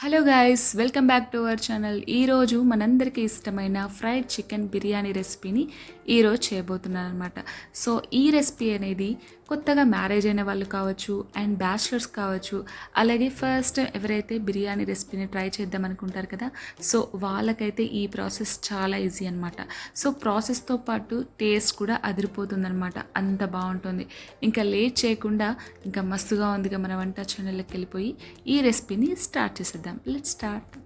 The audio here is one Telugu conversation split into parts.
Hello guys welcome back to our channel ఈరోజు మనందరికీ ఇష్టమైన ఫ్రైడ్ చికెన్ బిర్యానీ రెసిపీని ఈరోజు చేయబోతున్నాను అనమాట సో ఈ రెసిపీ అనేది కొత్తగా మ్యారేజ్ అయిన వాళ్ళు కావచ్చు అండ్ బ్యాచిలర్స్ కావచ్చు అలాగే ఫస్ట్ ఎవరైతే బిర్యానీ రెసిపీని ట్రై చేద్దాం అనుకుంటారు కదా సో వాళ్ళకైతే ఈ ప్రాసెస్ చాలా ఈజీ అనమాట సో ప్రాసెస్తో పాటు టేస్ట్ కూడా అదిరిపోతుందనమాట అంత బాగుంటుంది. ఇంకా లేట్ చేయకుండా ఇంకా మస్తుగా ఉందిగా మన వంట ఛానల్కి వెళ్ళిపోయి ఈ రెసిపీని స్టార్ట్ చేసేద్దాం. లెట్ స్టార్ట్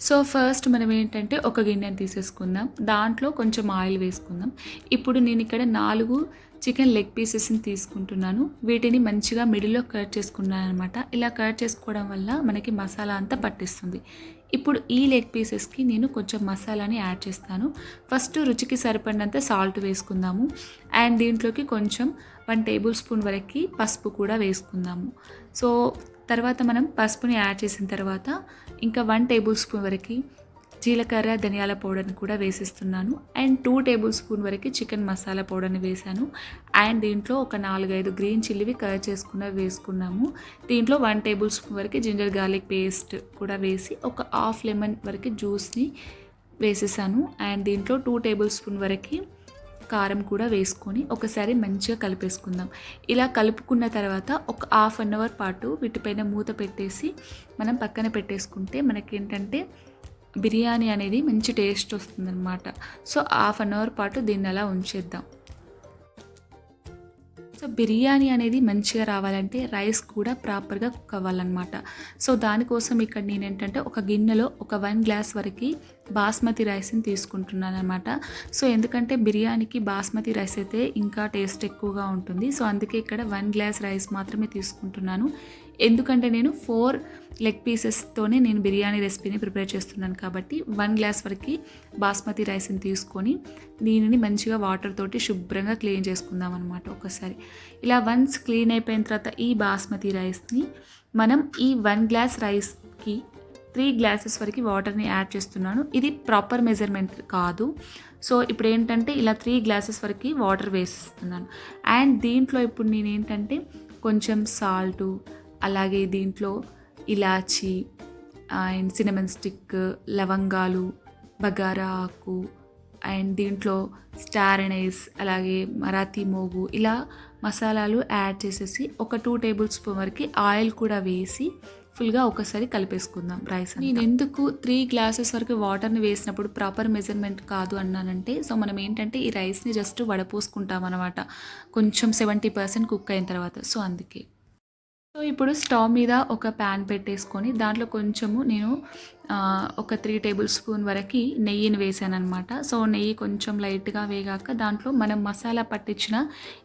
సో ఫస్ట్ మనం ఏంటంటే ఒక గిన్నెని తీసేసుకుందాం. దాంట్లో కొంచెం ఆయిల్ వేసుకుందాం. ఇప్పుడు నేను ఇక్కడ నాలుగు చికెన్ లెగ్ పీసెస్ని తీసుకుంటున్నాను. వీటిని మంచిగా మిడిల్లో కట్ చేసుకున్నాను అనమాట ఇలా కట్ చేసుకోవడం వల్ల మనకి మసాలా అంతా పట్టిస్తుంది. ఇప్పుడు ఈ లెగ్ పీసెస్కి నేను కొంచెం మసాలాని యాడ్ చేస్తాను. ఫస్ట్ రుచికి సరిపడినంత సాల్ట్ వేసుకుందాము. అండ్ దీంట్లోకి కొంచెం వన్ టేబుల్ స్పూన్ వరకు పసుపు కూడా వేసుకుందాము. సో తర్వాత మనం పసుపుని యాడ్ చేసిన తర్వాత ఇంకా వన్ టేబుల్ స్పూన్ వరకు జీలకర్ర ధనియాల పౌడర్ని కూడా వేసిస్తున్నాను. అండ్ టూ టేబుల్ స్పూన్ వరకు చికెన్ మసాలా పౌడర్ని వేసాను అండ్ దీంట్లో ఒక నాలుగైదు గ్రీన్ చిల్లీవి కలర్ చేసుకున్న వేసుకున్నాము. దీంట్లో వన్ టేబుల్ స్పూన్ వరకు జింజర్ గార్లిక్ పేస్ట్ కూడా వేసి ఒక హాఫ్ లెమన్ వరకు జ్యూస్ని వేసేసాను. అండ్ దీంట్లో టూ టేబుల్ స్పూన్ వరకు కారం కూడా వేసుకొని ఒకసారి మంచిగా కలిపేసుకుందాం. ఇలా కలుపుకున్న తర్వాత ఒక హాఫ్ అన్ అవర్ పాటు వీటిపైన మూత పెట్టేసి మనం పక్కన పెట్టేసుకుంటే మనకేంటంటే బిర్యానీ అనేది మంచి టేస్ట్ వస్తుందన్నమాట. సో హాఫ్ అన్ అవర్ పాటు దీన్ని అలా ఉంచేద్దాం. సో బిర్యానీ అనేది మంచిగా రావాలంటే రైస్ కూడా ప్రాపర్గా కుక్ అవ్వాలన్నమాట. సో దానికోసం ఇక్కడ నేను ఏంటంటే ఒక గిన్నెలో ఒక వన్ గ్లాస్ వరకు బాస్మతి రైస్ని తీసుకుంటున్నాను అనమాట సో ఎందుకంటే బిర్యానీకి బాస్మతి రైస్ అయితే ఇంకా టేస్ట్ ఎక్కువగా ఉంటుంది. సో అందుకే ఇక్కడ వన్ గ్లాస్ రైస్ మాత్రమే తీసుకుంటున్నాను. ఎందుకంటే నేను ఫోర్ లెగ్ పీసెస్తోనే నేను బిర్యానీ రెసిపీని ప్రిపేర్ చేస్తున్నాను కాబట్టి వన్ గ్లాస్ వరకు బాస్మతి రైస్ని తీసుకొని దీనిని మంచిగా వాటర్ తోటి శుభ్రంగా క్లీన్ చేసుకుందాం అనమాట ఒకసారి. ఇలా వన్స్ క్లీన్ అయిపోయిన తర్వాత ఈ బాస్మతి రైస్ని మనం ఈ వన్ గ్లాస్ రైస్కి త్రీ గ్లాసెస్ వరకు వాటర్ని యాడ్ చేస్తున్నాను. ఇది ప్రాపర్ మెజర్మెంట్ కాదు. సో ఇప్పుడు ఏంటంటే ఇలా త్రీ గ్లాసెస్ వరకు వాటర్ వేసిస్తున్నాను. అండ్ దీంట్లో ఇప్పుడు నేను ఏంటంటే కొంచెం సాల్టు అలాగే దీంట్లో ఇలాచి అండ్ సినమన్ స్టిక్ లవంగాలు బగారా ఆకు అండ్ దీంట్లో స్టార్ అనైస్ అలాగే మరాఠీ మోగు ఇలా మసాలాలు యాడ్ చేసేసి ఒక టూ టేబుల్ స్పూన్ వరకు ఆయిల్ కూడా వేసి ఫుల్గా ఒకసారి కలిపేసుకుందాం రైస్ నేను ఎందుకు త్రీ గ్లాసెస్ వరకు వాటర్ని వేసినప్పుడు ప్రాపర్ మెజర్మెంట్ కాదు అన్నానంటే సో మనం ఏంటంటే ఈ రైస్ని జస్ట్ వడపోసుకుంటాం అనమాట కొంచెం సెవెంటీ పర్సెంట్ కుక్ అయిన తర్వాత. సో అందుకే. సో ఇప్పుడు స్టవ్ మీద ఒక ప్యాన్ పెట్టేసుకొని దాంట్లో కొంచెము నేను ఒక త్రీ టేబుల్ స్పూన్ వరకు నెయ్యిని వేసాను అనమాట సో నెయ్యి కొంచెం లైట్గా వేగాక దాంట్లో మనం మసాలా పట్టించిన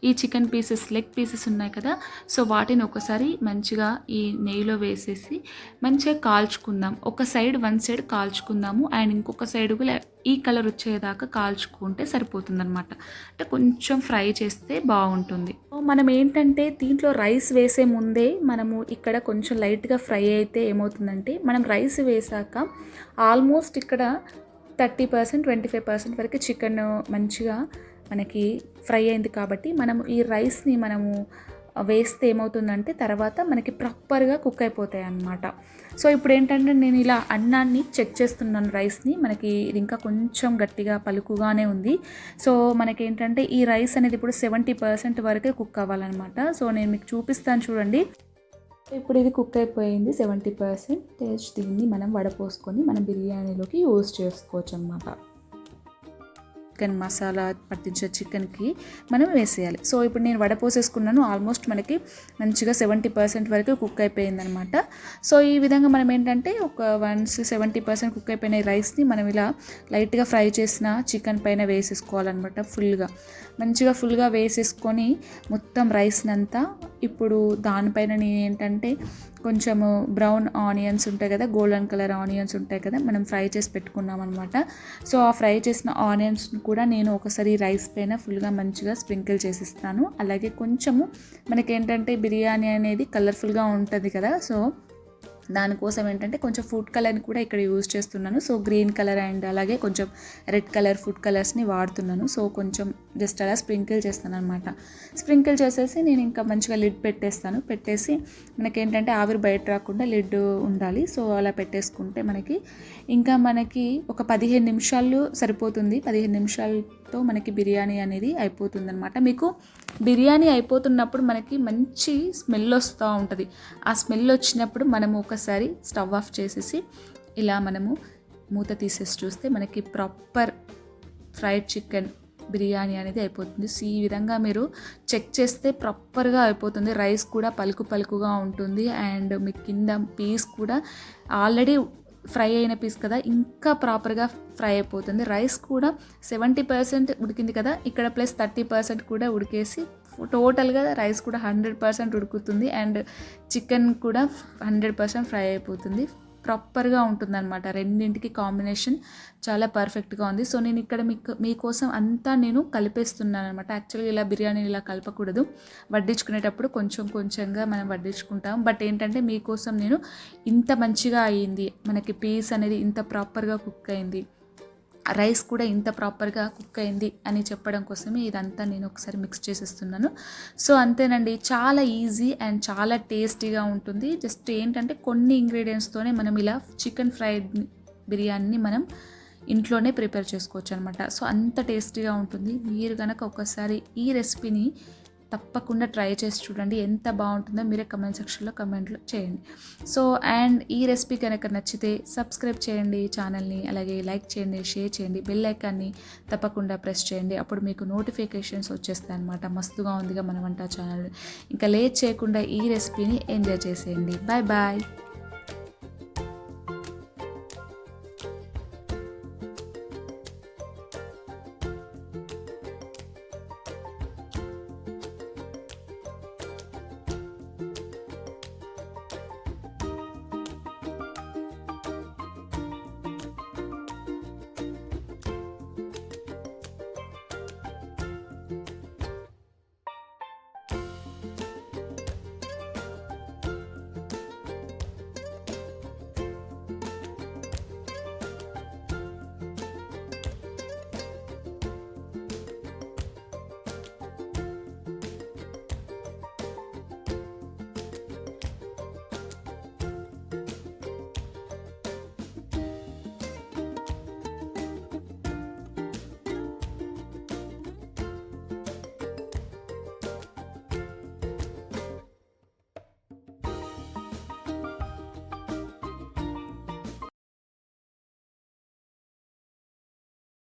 ఈ చికెన్ పీసెస్ లెగ్ పీసెస్ ఉన్నాయి కదా సో వాటిని ఒకసారి మంచిగా ఈ నెయ్యిలో వేసేసి మంచిగా కాల్చుకుందాం. ఒక సైడ్ వన్ సైడ్ కాల్చుకుందాము. అండ్ ఇంకొక సైడ్ కూడా ఈ కలర్ వచ్చేదాకా కాల్చుకుంటే సరిపోతుందనమాట అంటే కొంచెం ఫ్రై చేస్తే బాగుంటుంది. సో మనం ఏంటంటే దీంట్లో రైస్ వేసే ముందే మనము ఇక్కడ కొంచెం లైట్గా ఫ్రై అయితే ఏమవుతుందంటే మనం రైస్ వేసాక ఆల్మోస్ట్ ఇక్కడ thirty percent twenty five percent వరకు చికెన్ మంచిగా మనకి ఫ్రై అయింది కాబట్టి మనము ఈ రైస్ని మనము వేస్తే ఏమవుతుందంటే తర్వాత మనకి ప్రాపర్గా కుక్ అయిపోతాయి అన్నమాట. సో ఇప్పుడు ఏంటంటే నేను ఇలా అన్నాన్ని చెక్ చేస్తున్నాను రైస్ని. మనకి ఇది ఇంకా కొంచెం గట్టిగా పలుకుగానే ఉంది. సో మనకి ఏంటంటే ఈ రైస్ అనేది ఇప్పుడు సెవెంటీ పర్సెంట్ వరకే కుక్ అవ్వాలన్నమాట. సో నేను మీకు చూపిస్తాను చూడండి. ఇప్పుడు ఇది కుక్ అయిపోయింది సెవెంటీ పర్సెంట్ టేస్ట్ దీన్ని మనం వడపోసుకొని మనం బిర్యానీలోకి యూజ్ చేసుకోవచ్చు అన్నమాట. చికెన్ మసాలా పట్టించే చికెన్కి మనం వేసేయాలి. సో ఇప్పుడు నేను వడపోసేసుకున్నాను ఆల్మోస్ట్ మనకి మంచిగా సెవెంటీ పర్సెంట్ వరకు కుక్ అయిపోయిందనమాట సో ఈ విధంగా మనం ఏంటంటే ఒక వన్స్ సెవెంటీ పర్సెంట్ కుక్ అయిపోయిన రైస్ని మనం ఇలా లైట్గా ఫ్రై చేసిన చికెన్ పైన వేసేసుకోవాలన్నమాట ఫుల్గా మంచిగా ఫుల్గా వేసేసుకొని మొత్తం రైస్ని అంతా ఇప్పుడు దానిపైన నేను ఏంటంటే కొంచెము బ్రౌన్ ఆనియన్స్ ఉంటాయి కదా గోల్డెన్ కలర్ ఆనియన్స్ ఉంటాయి కదా మనం ఫ్రై చేసి పెట్టుకున్నాం అనమాట సో ఆ ఫ్రై చేసిన ఆనియన్స్ని కూడా నేను ఒకసారి రైస్ పైన ఫుల్గా మంచిగా స్ప్రింకిల్ చేసిస్తాను. అలాగే కొంచెము మనకేంటంటే బిర్యానీ అనేది కలర్ఫుల్గా ఉంటుంది కదా సో దానికోసం ఏంటంటే కొంచెం ఫుడ్ కలర్ని కూడా ఇక్కడ యూజ్ చేస్తున్నాను. సో గ్రీన్ కలర్ అండ్ అలాగే కొంచెం రెడ్ కలర్ ఫుడ్ కలర్స్ని వాడుతున్నాను. సో కొంచెం జస్ట్ అలా స్ప్రింకిల్ చేస్తాను అనమాట స్ప్రింకిల్ చేసేసి నేను ఇంకా మంచిగా లిడ్ పెట్టేస్తాను. పెట్టేసి మనకేంటంటే ఆవిరి బయట రాకుండా లిడ్ ఉండాలి. సో అలా పెట్టేసుకుంటే మనకి ఇంకా మనకి ఒక పదిహేను నిమిషాలు సరిపోతుంది. పదిహేను నిమిషాలు తో మనకి బిర్యానీ అనేది అయిపోతుందనమాట మీకు బిర్యానీ అయిపోతున్నప్పుడు మనకి మంచి స్మెల్ వస్తూ ఉంటుంది. ఆ స్మెల్ వచ్చినప్పుడు మనము ఒకసారి స్టవ్ ఆఫ్ చేసేసి ఇలా మనము మూత తీసేసి చూస్తే మనకి ప్రాపర్ ఫ్రైడ్ చికెన్ బిర్యానీ అనేది అయిపోతుంది. సో ఈ విధంగా మీరు చెక్ చేస్తే ప్రాపర్గా అయిపోతుంది. రైస్ కూడా పలుకు పలుకుగా ఉంటుంది. అండ్ మీ కింద పీస్ కూడా ఆల్రెడీ ఫ్రై అయిన పీస్ కదా ఇంకా ప్రాపర్గా ఫ్రై అయిపోతుంది. రైస్ కూడా సెవెంటీ పర్సెంట్ ఉడికింది కదా ఇక్కడ ప్లస్ థర్టీ పర్సెంట్ కూడా ఉడికేసి టోటల్గా రైస్ కూడా హండ్రెడ్ పర్సెంట్ ఉడుకుతుంది. అండ్ చికెన్ కూడా హండ్రెడ్ పర్సెంట్ ఫ్రై అయిపోతుంది. ప్రాపర్గా ఉంటుందన్నమాట. రెండింటికి కాంబినేషన్ చాలా పర్ఫెక్ట్గా ఉంది. సో నేను ఇక్కడ మీకు మీకోసం అంతా నేను కలిపేస్తున్నాను అనమాట యాక్చువల్గా ఇలా బిర్యానీ ఇలా కలపకూడదు. వడ్డించుకునేటప్పుడు కొంచెం కొంచెంగా మనం వడ్డించుకుంటాం. బట్ ఏంటంటే మీకోసం నేను ఇంత మంచిగా అయ్యింది మనకి పీస్ అనేది ఇంత ప్రాపర్గా కుక్ అయింది. రైస్ కూడా ఇంత ప్రాపర్గా కుక్ అయింది అని చెప్పడం కోసమే ఇదంతా నేను ఒకసారి మిక్స్ చేసేస్తున్నాను. సో అంతేనండి. చాలా ఈజీ అండ్ చాలా టేస్టీగా ఉంటుంది. జస్ట్ ఏంటంటే కొన్ని ఇంగ్రీడియంట్స్తోనే మనం ఇలా చికెన్ ఫ్రైడ్ బిర్యానీని మనం ఇంట్లోనే ప్రిపేర్ చేసుకోవచ్చు అనమాట సో అంత టేస్టీగా ఉంటుంది. మీరు కనుక ఒకసారి ఈ రెసిపీని తప్పకుండా ట్రై చేసి చూడండి. ఎంత బాగుంటుందో మీరే కమెంట్ సెక్షన్లో కమెంట్లు చేయండి. సో అండ్ ఈ రెసిపీ కనుక నచ్చితే సబ్స్క్రైబ్ చేయండి ఛానల్ని అలాగే లైక్ చేయండి షేర్ చేయండి బెల్ ఐకాన్ని తప్పకుండా ప్రెస్ చేయండి. అప్పుడు మీకు నోటిఫికేషన్స్ వచ్చేస్తాయి అనమాట మస్తుగా ఉందిగా మన వంట ఛానల్. ఇంకా లేట్ చేయకుండా ఈ రెసిపీని ఎంజాయ్ చేసేయండి. Bye bye.